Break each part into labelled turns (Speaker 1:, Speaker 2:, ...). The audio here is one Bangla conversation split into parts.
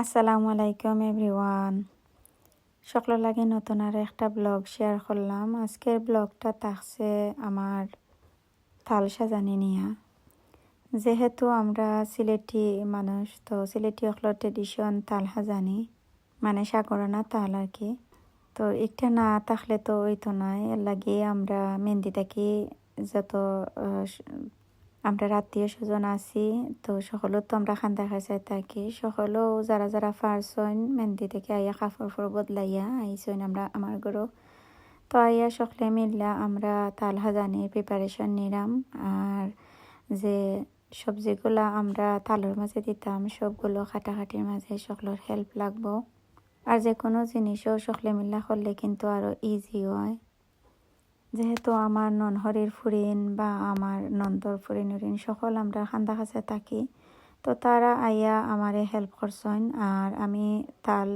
Speaker 1: আসসালামু আলাইকুম এভরিওয়ান। সকলের লাগে নতুন আর একটা ব্লগ শেয়ার করলাম। আজকের ব্লগটা থাকছে আমার থাল সাজানি নিয়া। যেহেতু আমরা সিলেটি মানুষ, তো সিলেটি অকলের ট্রেডিশন তাল সাজানি মানে সাগরানা তাল আর কি। তো একটা না থাকলে তো ওই তো নয় লাগে আমরা মেহেন্দি থাকি, যত আমরা আত্মীয় স্বজন আছি, তো সকলেও তো আমরা খান দেখা চাই থাকি। সকলেও যারা যারা ফারসইন মেহেন্দি থেকে আইয়া কাপড় ফর বদলাইয়া আইসইন আমরা আমার ঘরও তো আইয়া সকলে মিললা আমরা তাল হাজানির প্রিপারেশন নিলাম আর যে সবজিগুলা আমরা তালের মাঝে দিতাম সবগুলো খাটাখাটির মাঝে সকলের হেল্প লাগবো। আর যে কোনো জিনিসও সকলে মিল্লা করলে কিন্তু আরও ইজি হয়। যেহেতু আমার ননহরির ফুরিন বা আমার নন্দর ফুরিন উরিন সকল আমরা খান্দা কাছে থাকি, তো তারা আইয়া আমারে হেল্প করছেন। আর আমি তাল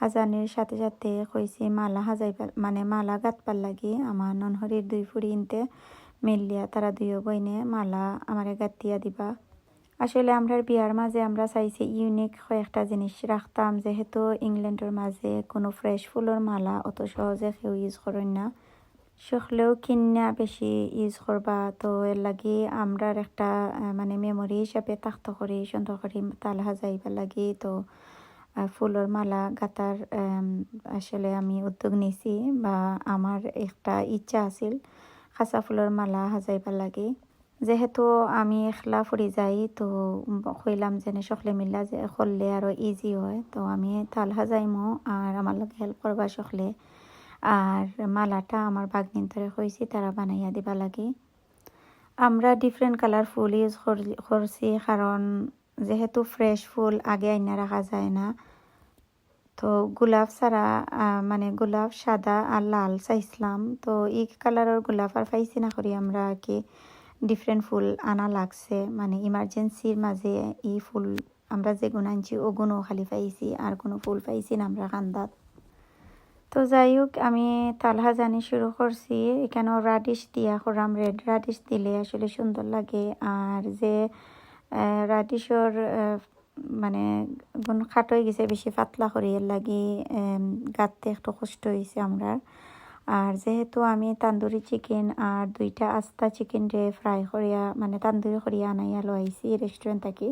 Speaker 1: হাজানির সাথে সাথে কইছি, মালা হাজাই মানে মালা গাঁথবার লাগি। আমার ননহরির দুই ফুরিনতে মিলিয়া তারা দুইও বইনে মালা আমারে গাঁথিয়া দিবা। আসলে আমরা বিয়ার মাঝে আমরা চাইছি ইউনিক কয়েকটা জিনিস রাখতাম। যেহেতু ইংল্যান্ডের মাঝে কোনো ফ্রেশ ফুলের মালা অত সহজে কেউ ইউজ করেন না। সকলেও কিনা বেশি ইউজ করবা। তো এর লাগি আমরার একটা মানে মেমোরি হিসাবে তাক্ত করি, সুন্দর করি তাল হাজাইবার লাগি। তো ফুলের মালা গাতার আসলে আমি উদ্যোগ নিছি বা আমার একটা ইচ্ছা আছিল খাঁচা ফুলের মালা হাজাইবার লাগি। যেহেতু আমি একলা ফুরি যাই, তো কইলাম যেনে সকলে মিলা যে করলে আরও ইজি হয়। তো আমি তাল হাজাইমো আর আমার লগে হেল্প করবা সকলে আর মালাটা আমার বাগনিন্তরে হয়েছি, তারা বানাইয়া দিবা লাগে। আমরা ডিফারেন্ট কালার ফুল ইউজ করছি, কারণ যেহেতু ফ্রেশ ফুল আগে আইনা রাখা যায় না। তো গোলাপ ছাড়া মানে গোলাপ সাদা আর লাল চাইছিলাম। তো এই কালারের গোলাপ আর পাইছি না করি আমরা কি ডিফারেন্ট ফুল আনা লাগছে মানে ইমার্জেন্সির মাঝে এই ফুল আমরা যে গুণ আনছি ও গুণও খালি পাইছি, আর কোনো ফুল পাইছি না আমরা কান্দাত। তো যাই হোক আমি তালহা জানি শুরু করছি। এখানেও রাডিশ দিয়া করাম রেড রাডিশ দিলে আসলে সুন্দর লাগে। আর যে রাডিশর মানে গুণ খাটো হয়ে গেছে, বেশি পাতলা করিয়ে লাগি গাঁততে একটু কষ্ট হয়েছে আমরা আর যেহেতু আমি তান্দুরি চিকেন আর দুইটা আস্তা চিকেন রে ফ্রাই করিয়া মানে তান্দুরি করিয়া আনাইয়া লইছি রেস্টুরেন্ট থাকি,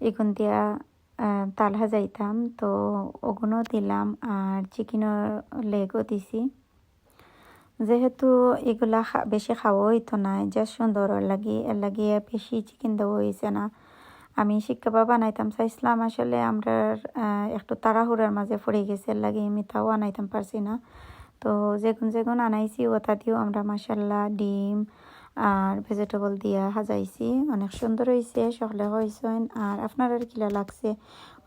Speaker 1: এগুন দিয়া তাল যাইতাম, তো ওগুনও দিলাম আর চিকেনের লেগও দিছি। যেহেতু এগুলা বেশি খাওয়া হইতো না যা সুন্দর লাগি এর লাগিয়ে বেশি চিকেন দেওয়া হয়েছে না। আমি শিক্ষাবা বানাইতাম, চাইছিলাম আসলে আমরা একটু তাড়াহুড়ার মাঝে পড়ে গেছে এর লাগে আমি তাও আনাইতাম পারছি না। তো যেগুন যেগুন আনাইছি, ওটা দিয়েও আমরা মাসাল্লাহ ডিম আর ভেজিটেবল দিয়া সাজাইছি। অনেক সুন্দর হয়েছে সকলে হয়েছেন আর আপনারা কিলা লাগছে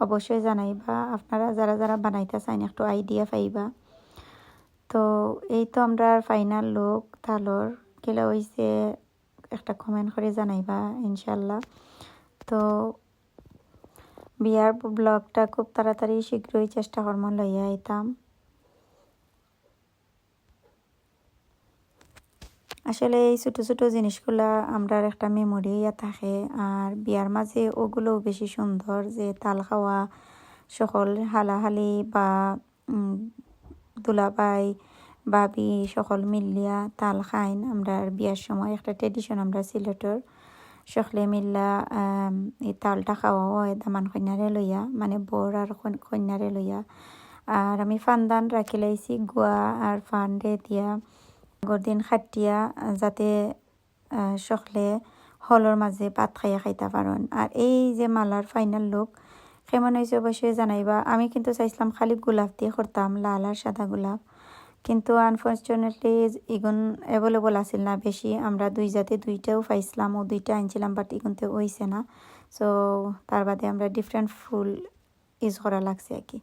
Speaker 1: অবশ্যই জানাইবা। আপনারা যারা যারা বানাইতে চাইন একটু আইডিয়া পাইবা। তো এই তো আমরা ফাইনাল লোক তালর কিলা হয়েছে একটা কমেন্ট করে জানাইবা ইনশাল্লাহ তো বিয়ার ব্লগটা খুব তাড়াতাড়ি শীঘ্রই চেষ্টা কর্ম লইয়া আইতাম। আসলে এই ছোটো ছোটো জিনিসগুলা আমরার একটা মেমোরি ইয়া থাকে। আর বিয়ার মাঝে ওগুলোও বেশি সুন্দর যে তাল খাওয়া, সকল হালাহালি বা দুলাবাই বাবি সকল মিলিয়া তাল খাইন। আমরা বিয়ার সময় একটা ট্রেডিশন আমরা সিলেটর, সকলে মিল্লা এই তালটা খাওয়া হয় দামান কন্যারে লইয়া মানে বর আর কন্যারে লইয়া। আর আমি ফান্দান রাখি লাইছি গুয়া আর ফান্ডে দিয়া। দিন খাটিয়া যাতে সকলে হলর মাঝে পাত খাইয়া খাইতে পারেন আর এই যে মালার ফাইনাল লুক কেমন হয়েছে অবশ্যই জানাইবা। আমি কিন্তু চাইছিলাম খালি গোলাপ দিয়ে করতাম লাল আর সাদা গোলাপ। কিন্তু আনফর্চুনেটলি ইগুন অ্যাভেলেবল আছিল না বেশি আমরা দুই জাতে দুইটাও পাইছিলাম, ও দুইটা আনছিলাম বাট ইগুনতে হইছে না। সো তার বাদে আমরা ডিফারেন্ট ফুল ইউজ করা লাগছে আর কি।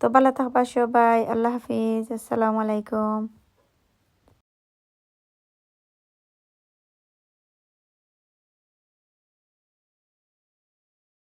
Speaker 1: তো ভালো থাকবা সবাই, আল্লাহ হাফিজ। আসসালামু আলাইকুম।